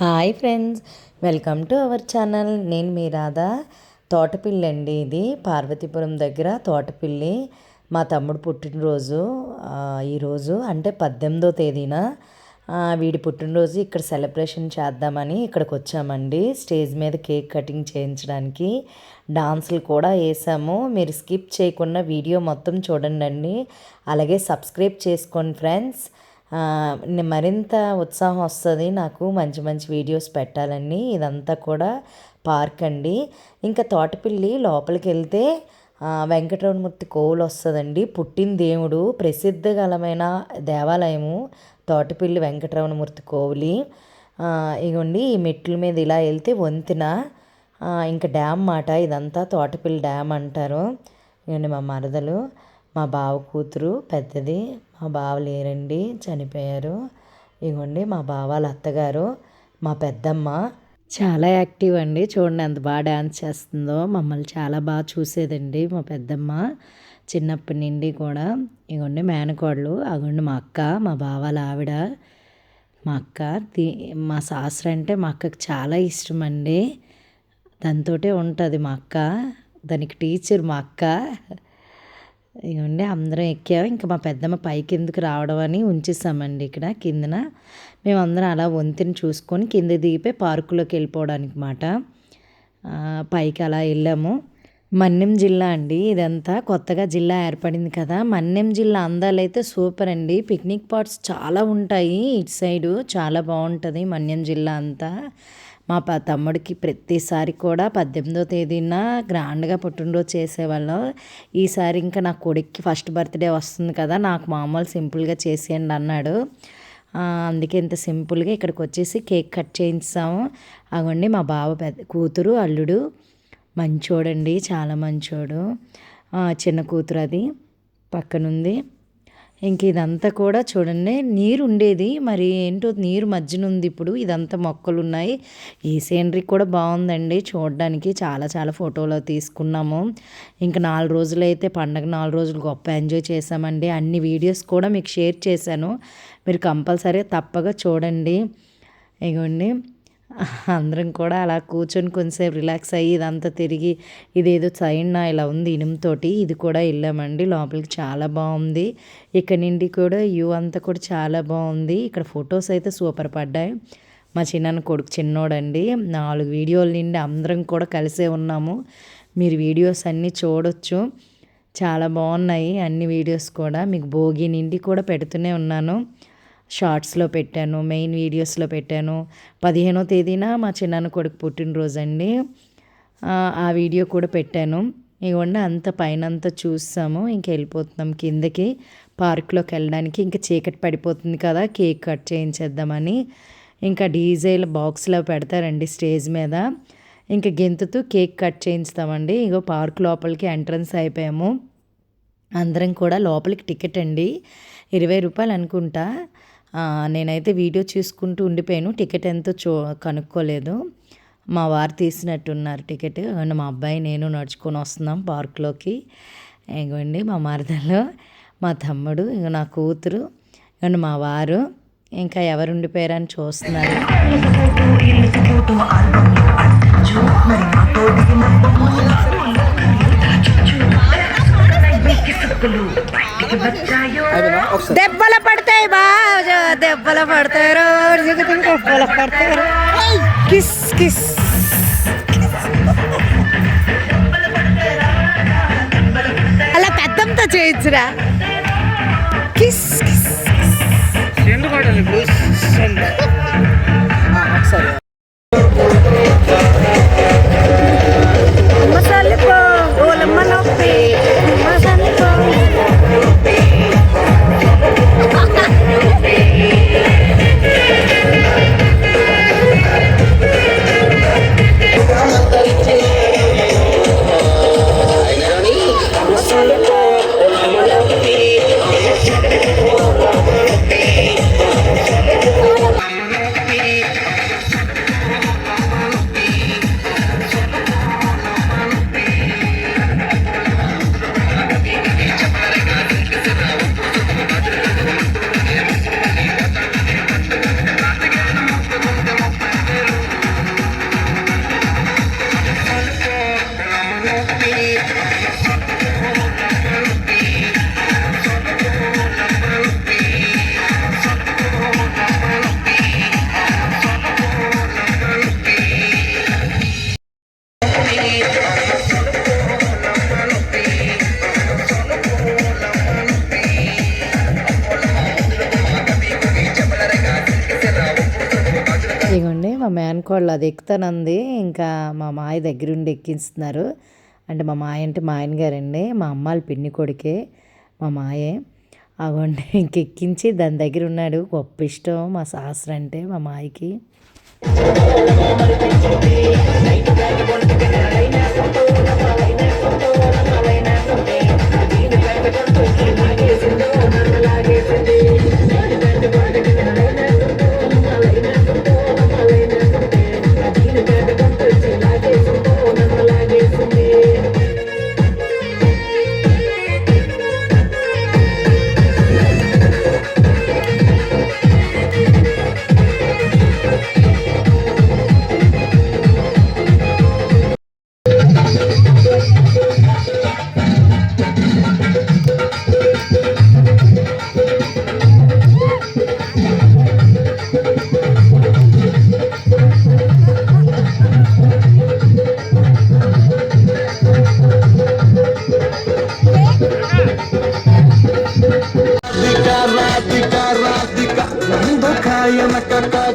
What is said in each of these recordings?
Hi friends welcome to our channel. నేను మీ రాధా. తోటపిల్లి అండి ఇది. పార్వతీపురం దగ్గర తోటపిల్లి. మా తమ్ముడు పుట్టినరోజు ఈరోజు అంటే పద్దెనిమిదో తేదీన వీడి పుట్టినరోజు ఇక్కడ సెలబ్రేషన్ చేద్దామని ఇక్కడికి వచ్చామండి. స్టేజ్ మీద కేక్ కటింగ్ చేయించడానికి డాన్సులు కూడా వేసాము. మీరు స్కిప్ చేయకుండా వీడియో మొత్తం చూడండి అలాగే సబ్స్క్రైబ్ చేసుకోండి ఫ్రెండ్స్. మరింత ఉత్సాహం వస్తుంది నాకు మంచి మంచి వీడియోస్ పెట్టాలని. ఇదంతా కూడా పార్క్ అండి. ఇంకా తోటపిల్లి లోపలికి వెళ్తే వెంకటరమణమూర్తి కోవులు వస్తుందండి. పుట్టిన దేవుడు ప్రసిద్ధ గలమైన దేవాలయము తోటపిల్లి వెంకటరమణమూర్తి కోవులి. ఇగోండి ఈ మెట్ల మీద ఇలా వెళ్తే వంతెన ఇంకా డ్యామ్ మాట. ఇదంతా తోటపిల్లి డ్యామ్ అంటారు. ఇవన్నీ మా మరదలు. మా బావ కూతురు పెద్దది మా బావ లేరండి చనిపోయారు. ఇగోండి మా బావ వాళ్ళ అత్తగారు మా పెద్దమ్మ. చాలా యాక్టివ్ అండి. చూడండి ఎంత బాగా డ్యాన్స్ చేస్తుందో. మమ్మల్ని చాలా బాగా చూసేదండి మా పెద్దమ్మ. చిన్నప్పటి నుండి కూడా. ఇగోండి మేనకోడలు. అగోండి మా అక్క మా బావాల ఆవిడ మా అక్క. మా సాస్త్ర అంటే మా అక్కకి చాలా ఇష్టం అండి. దాంతో ఉంటుంది మా అక్క. దానికి టీచర్ మా అక్క. ఇవ్వండి అందరం ఎక్కాం. ఇంకా మా పెద్దమ్మ పైకి ఎందుకు రావడం అని ఉంచేసామండి ఇక్కడ కిందన. మేమందరం అలా వంతెన చూసుకొని కింద దిగిపోయి పార్కులోకి వెళ్ళిపోవడానికి మాట. పైకి అలా వెళ్ళాము. మన్యం జిల్లా అండి ఇదంతా. కొత్తగా జిల్లా ఏర్పడింది కదా. మన్నెం జిల్లా అందాలైతే సూపర్ అండి. పిక్నిక్ పాట్స్ చాలా ఉంటాయి ఇటు సైడు. చాలా బాగుంటుంది మన్యం జిల్లా అంతా. మా ప తమ్ముడికి ప్రతిసారి కూడా పద్దెనిమిదో తేదీన గ్రాండ్గా పుట్టినరోజు చేసేవాళ్ళం. ఈసారి ఇంకా నా కొడుక్కి ఫస్ట్ బర్త్డే వస్తుంది కదా నాకు మామూలు సింపుల్గా చేసేయండి అన్నాడు. అందుకే ఇంత సింపుల్గా ఇక్కడికి వచ్చేసి కేక్ కట్ చేయించాము అవండి మా బావ పెద్ద కూతురు అల్లుడు. మంచోడండి చాలా మంచోడు. చిన్న కూతురు అది పక్కనుంది. ఇంక ఇదంతా కూడా చూడండి నీరు ఉండేది మరి ఏంటో నీరు మధ్యన ఉంది ఇప్పుడు ఇదంతా మొక్కలు ఉన్నాయి ఈ సీనరీ కూడా బాగుందండి చూడడానికి చాలా చాలా ఫోటోలు తీసుకున్నాము. ఇంకా నాలుగు రోజులు అయితే పండగ నాలుగు రోజులు గొప్ప ఎంజాయ్ చేసామండి అన్ని వీడియోస్ కూడా మీకు షేర్ చేశాను. మీరు కంపల్సరీ తప్పగా చూడండి. ఇగోండి. అందరం కూడా అలా కూర్చొని కొంచెంసేపు రిలాక్స్ అయ్యి ఇదంతా తిరిగి ఇదేదో సైన్ ఇలా ఉంది ఇనుముతోటి ఇది కూడా వెళ్ళామండి. లోపలికి చాలా బాగుంది. ఇక్కడ నుండి కూడా వ్యూ అంతా కూడా చాలా బాగుంది. ఇక్కడ ఫొటోస్ అయితే సూపర్ పడ్డాయి. మా చిన్న కొడుకు చిన్నోడండి. నాలుగు వీడియోల నుండి అందరం కూడా కలిసే ఉన్నాము. మీరు వీడియోస్ అన్నీ చూడొచ్చు. చాలా బాగున్నాయి అన్ని వీడియోస్ కూడా. మీకు భోగి నుండి కూడా పెడుతూనే ఉన్నాను. షార్ట్స్లో పెట్టాను మెయిన్ వీడియోస్లో పెట్టాను. పదిహేనో తేదీన మా చిన్నాన్న కొడుకు పుట్టినరోజు అండి ఆ, వీడియో కూడా పెట్టాను. ఇవ్వండి అంత పైన అంతా చూసాము ఇంక వెళ్ళిపోతున్నాం కిందకి పార్క్లోకి వెళ్ళడానికి. ఇంకా చీకటి పడిపోతుంది కదా కేక్ కట్ చేయించేద్దామని. ఇంకా డీజేల బాక్స్లో పెడతారండి స్టేజ్ మీద. ఇంకా గెంతుతూ కేక్ కట్ చేయించుతామండి. ఇగో పార్క్ లోపలికి ఎంట్రన్స్ అయిపోయాము. అందరం కూడా లోపలికి టికెట్ అండి. ఇరవై రూపాయలు అనుకుంటా. నేనైతే వీడియో చూసుకుంటూ ఉండిపోయాను. టికెట్ ఎంతో చూ కనుక్కోలేదు. మా వారు తీసినట్టున్నారు టికెట్. అండ్ మా అబ్బాయి నేను నడుచుకొని వస్తున్నాం పార్క్లోకి. ఇగోండి మా మరదలు మా తమ్ముడు ఇంక నా కూతురు ఇగోండి మా వారు. ఇంకా ఎవరు ఉండిపోయారని చూస్తున్నారు. దెబ్బల దెబ్బల పడతాయి రోజుకి దెబ్బల పడతాయి కిస్ కిస్. అలా పెద్దంతో చేయొచ్చురా కిస్ కిస్. మసాలిపో మేనకోళ్ళు అది ఎక్కుతానంది. ఇంకా మా మాయ దగ్గరుండి ఎక్కిస్తున్నారు అంటే మా మాయ అంటే మా ఆయన గారండి మా అమ్మాళ్ళ పిన్ని కొడుకే మా మాయే. అగోండి ఇంకెక్కించి దాని దగ్గర ఉన్నాడు గొప్ప ఇష్టం మా శాస్త్రం అంటే మా మాయకి. రాధిక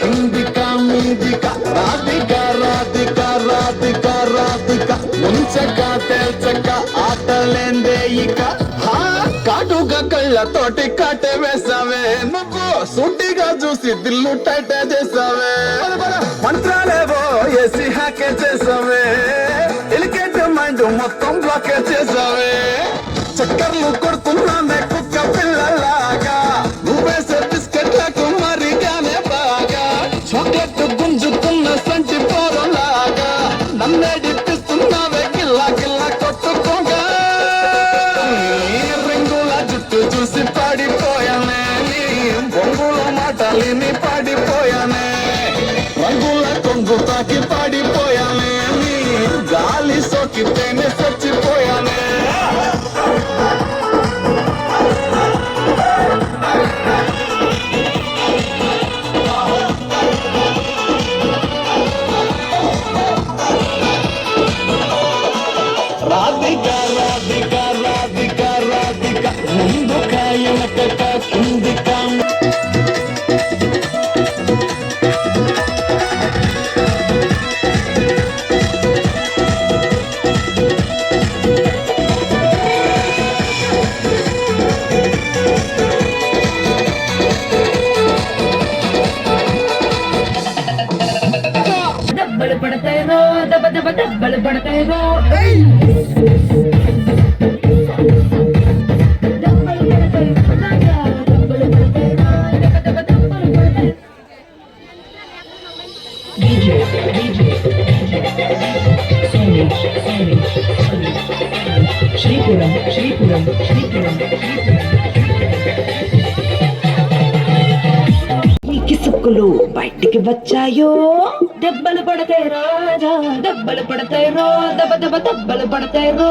కిందిక మీదిక రాధిక రాధిక రాధిక రాధిక. ముంచక తేల్చక ఆటలేందే ఇక. కాటుక కళ్ళతోటి కట్ట వేసావే. నువ్వు సుట్టిగా చూసి దిల్లు టైటే చేసావే. మంత్రాలేవో ఏసి హ్యాకే చేసావే. ఎలికేట్ మైండ్ మొత్తం బ్లాకే చేసావే. చక్కర్లు కొడుతున్నానే రాధిక రాధిక కిసుక్కులు బయటికి వచ్చాయో? దెబ్బలు పడతాయి రాజా దెబ్బలు పడతాయి రో దెబ్బ దెబ్బ దెబ్బలు పడతాయి రో.